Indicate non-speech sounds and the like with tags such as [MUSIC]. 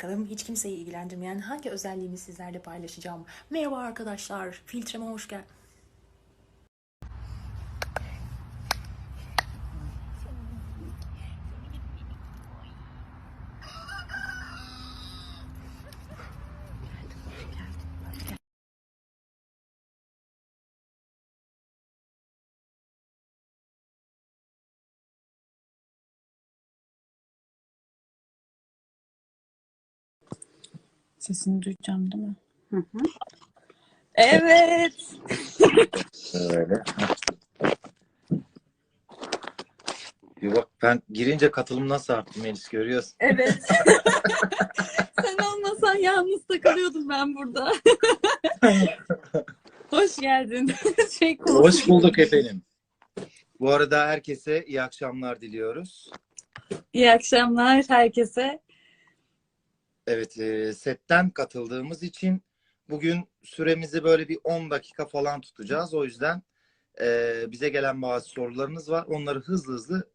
Bakalım hiç kimseyi ilgilendirmeyen hangi özelliğimi sizlerle paylaşacağım. Merhaba arkadaşlar, filtreme hoş gel. Sesini duyacağım değil mi? Evet. Öyle. Bir bak ben girince katılım nasıl arttı Melis görüyorsun. Evet. [LAUGHS] Sen olmasan yalnız takılıyordum ben burada. [LAUGHS] Hoş geldin. [LAUGHS] şey Hoş bulduk efendim. Bu arada herkese iyi akşamlar diliyoruz. İyi akşamlar herkese. Evet, e, setten katıldığımız için bugün süremizi böyle bir 10 dakika falan tutacağız. O yüzden e, bize gelen bazı sorularınız var. Onları hızlı hızlı